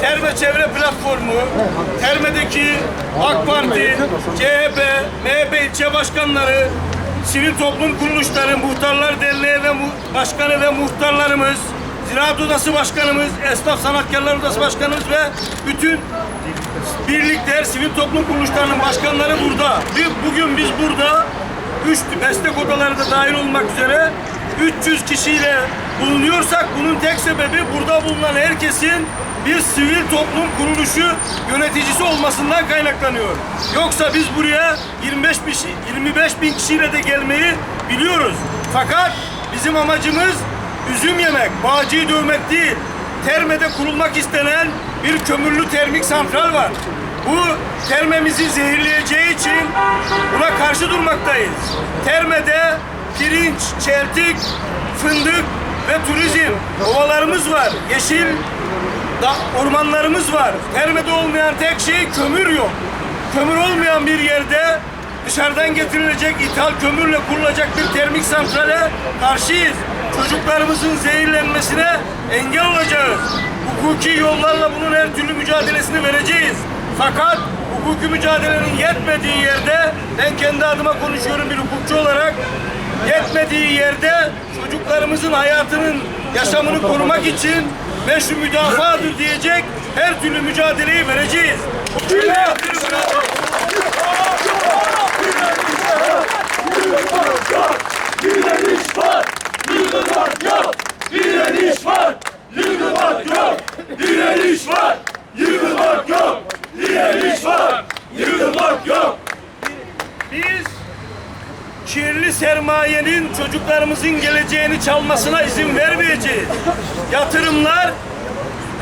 Terme Çevre Platformu, Terme'deki AK Parti, CHP, MHP ilçe başkanları, sivil toplum kuruluşları, muhtarlar derneği ve başkanı ve muhtarlarımız, Ziraat Odası Başkanımız, Esnaf Sanatkarlar Odası Başkanımız ve bütün birlikler, sivil toplum kuruluşlarının başkanları burada. Bugün biz burada üç meslek odaları da dahil olmak üzere 300 kişiyle bulunuyorsak bunun tek sebebi burada bulunan herkesin bir sivil toplum kuruluşu yöneticisi olmasından kaynaklanıyor. Yoksa biz buraya 25 bin, 25 bin kişiyle de gelmeyi biliyoruz. Fakat bizim amacımız üzüm yemek, bağcıyı dövmek değil. Terme'de kurulmak istenen bir kömürlü termik santral var. Bu termemizi zehirleyeceği için buna karşı durmaktayız. Terme'de pirinç, çeltik, fındık ve turizm ovalarımız var. Yeşil da ormanlarımız var. Terme'de olmayan tek şey kömür yok. Kömür olmayan bir yerde dışarıdan getirilecek ithal kömürle kurulacak bir termik santrale karşıyız. Çocuklarımızın zehirlenmesine engel olacağız. Hukuki yollarla bunun her türlü mücadelesini vereceğiz. Fakat hukuki mücadelenin yetmediği yerde ben kendi adıma konuşuyorum bir hukukçu olarak yetmediği yerde çocuklarımızın hayatının yaşamını korumak için meşru müdafaadır diyecek her türlü mücadeleyi vereceğiz. Direniş var, yıkılmak yok. Direniş var, yıkılmak yok. Direniş var, yıkılmak yok. Direniş var, yıkılmak yok. Biz kirli sermayenin çocuklarımızın geleceğini çalmasına izin vermeyeceğiz. Yatırımlar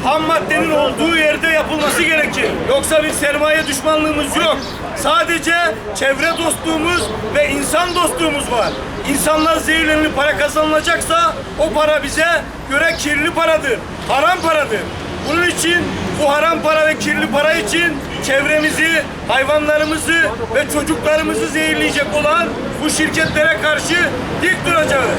ham maddenin olduğu yerde yapılması gerekir. Yoksa bir sermaye düşmanlığımız yok. Sadece çevre dostluğumuz ve insan dostluğumuz var. İnsanlar zehirlenip para kazanılacaksa o para bize göre kirli paradır, haram paradır. Bunun için bu haram para ve kirli para için çevremizi, hayvanlarımızı ve çocuklarımızı zehirleyecek olan bu şirketlere karşı dik duracağız.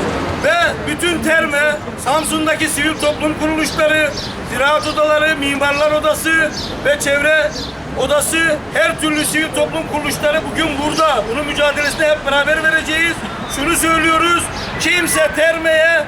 Ve bütün terme, Samsun'daki sivil toplum kuruluşları, ziraat odaları, mimarlar odası ve çevre odası, her türlü sivil toplum kuruluşları bugün burada. Bunun mücadelesini hep beraber vereceğiz. Şunu söylüyoruz, kimse termeye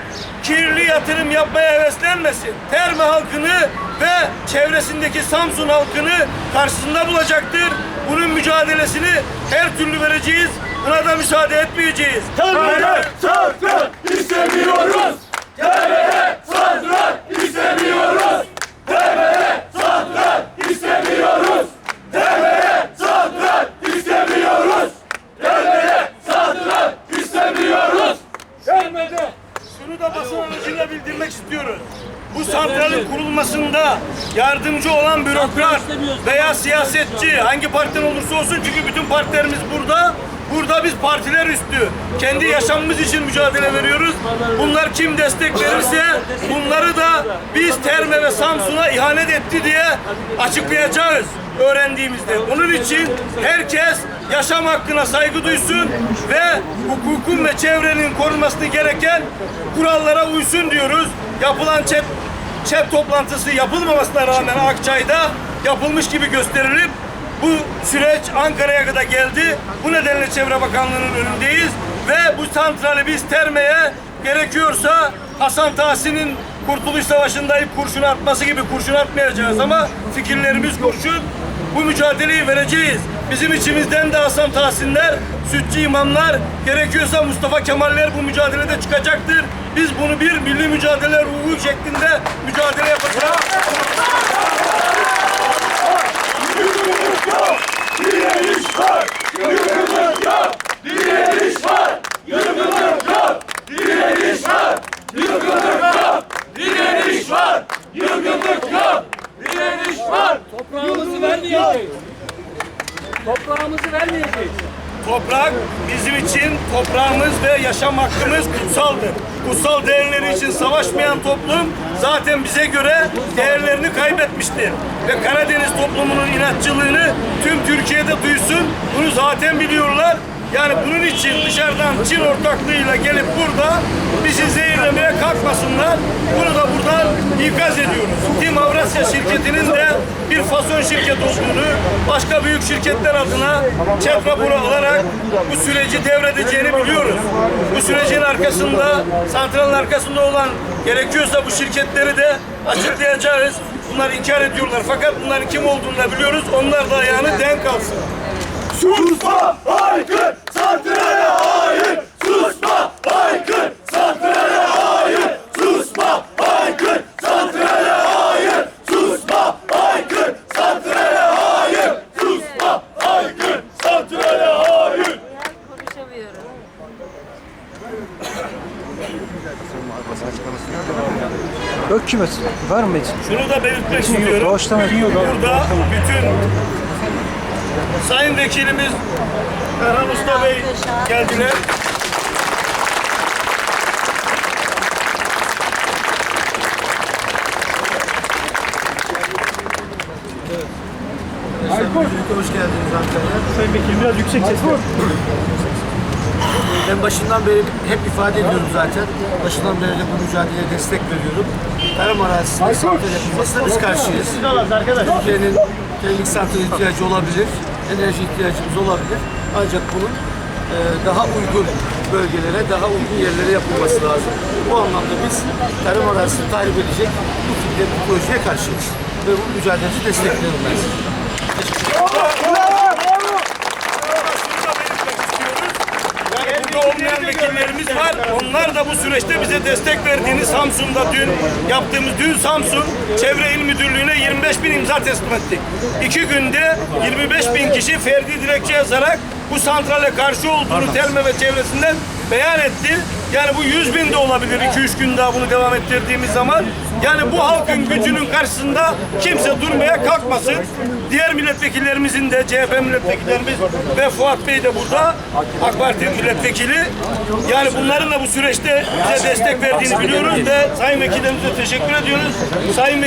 kirli yatırım yapmaya heveslenmesin. Terme halkını ve çevresindeki Samsun halkını karşısında bulacaktır. Bunun mücadelesini her türlü vereceğiz. Buna da müsaade etmeyeceğiz. Termeye sakın istemiyoruz. Termeye sakın istemiyoruz. Termeye sakın istemiyoruz. Termeye sakın istemiyoruz. Termeye sakın istemiyoruz. Gelmedi. Şunu da basın aracıyla bildirmek istiyoruz. Bu santralin kurulmasında yardımcı olan bürokrat veya siyasetçi hangi partiden olursa olsun çünkü bütün partilerimiz burada. Burada biz partiler üstü kendi yaşamımız için mücadele veriyoruz. Bunlar kim destek verirse bunları da biz Terme ve Samsun'a ihanet etti diye açıklayacağız öğrendiğimizde. Onun için herkes yaşam hakkına saygı duysun ve hukukun ve çevrenin korunmasını gereken kurallara uysun diyoruz. Yapılan chat, chat toplantısı yapılmamasına rağmen Akçay'da yapılmış gibi gösterilip bu süreç Ankara'ya kadar geldi. Bu nedenle Çevre Bakanlığı'nın önündeyiz ve bu santrali biz termeye gerekiyorsa Hasan Tahsin'in Kurtuluş Savaşı'nda ilk kurşun atması gibi kurşun atmayacağız ama fikirlerimiz kurşun. Bu mücadeleyi vereceğiz. Bizim içimizden de Hasan Tahsinler, Sütçü imamlar, gerekiyorsa Mustafa Kemaller bu mücadelede çıkacaktır. Biz bunu bir milli mücadele ruhu şeklinde mücadele yapacağız. Direniş var, yıkılmak yok. Direniş var, yıkılmak yok. Direniş var, yıkılmak yok. Direniş var, yıkılmak yok. Direniş var. Toprağımızı vermeyeceğiz. Toprağımızı vermeyeceğiz. Toprak bizim için toprağımız ve yaşam hakkımız kutsaldır. Kutsal değerleri için savaşmayan toplum zaten bize göre değerlerini kaybetmiştir. Ve Karadeniz toplumunun inatçılığını tüm Türkiye'de duysun. Bunu zaten biliyorlar. Yani bunun için dışarıdan Çin ortaklığıyla gelip burada bizi zehirlemeye kalkmasınlar. Bunu da buradan ikaz ediyoruz. Tim Avrasya şirketinin de bir fason şirket olduğunu, başka büyük şirketler adına çek raporu alarak bu süreci devredeceğini biliyoruz. Bu sürecin arkasında, santralın arkasında olan gerekiyorsa bu şirketleri de açıklayacağız. Bunlar inkar ediyorlar. Fakat bunların kim olduğunu da biliyoruz. Onlar da ayağını denk alsın. Susma haykır santrale hayır Susma haykır santrale hayır Susma haykır santrale hayır Susma haykır santrale hayır Susma haykır santrale hayır Konuşamıyorum. Yok. Var mı Metin? Şunu da belirtmek istiyorum. Yok. Burada bütün Sayın Vekilimiz Erhan Usta Bey geldiler. Hoş geldiniz Ankara'ya. Sayın Vekilim biraz yüksek ses Ben başından beri hep ifade ediyorum zaten. Başından beri de bu mücadeleye destek veriyorum. Tarım arazisinde santral yapılmasına biz karşıyız. Türkiye'nin termik santral ihtiyacı olabilir, enerji ihtiyacımız olabilir. Ancak bunun e, daha uygun bölgelere, daha uygun yerlere yapılması lazım. Bu anlamda biz tarım arazisini tahrip edecek bu fikre, bu projeye karşıyız. Ve bu mücadeleci destekliyorum ben. Burada olmayan vekillerimiz var. Onlar da bu süreçte bize destek verdiğini Samsun'da dün yaptığımız dün Samsun Çevre İl Müdürlüğü'ne 25 bin imza teslim ettik. İki günde 25 bin kişi ferdi dilekçe yazarak bu santrale karşı olduğunu Telme ve çevresinden beyan etti. Yani bu 100 bin de olabilir 2-3 gün daha bunu devam ettirdiğimiz zaman. Yani bu halkın gücünün karşısında kimse durmaya kalkmasın. Diğer milletvekillerimizin de CHP milletvekillerimiz ve Fuat Bey de burada AK Parti milletvekili. Yani bunların da bu süreçte bize destek verdiğini biliyoruz ve Sayın Vekillerimize teşekkür ediyoruz. Sayın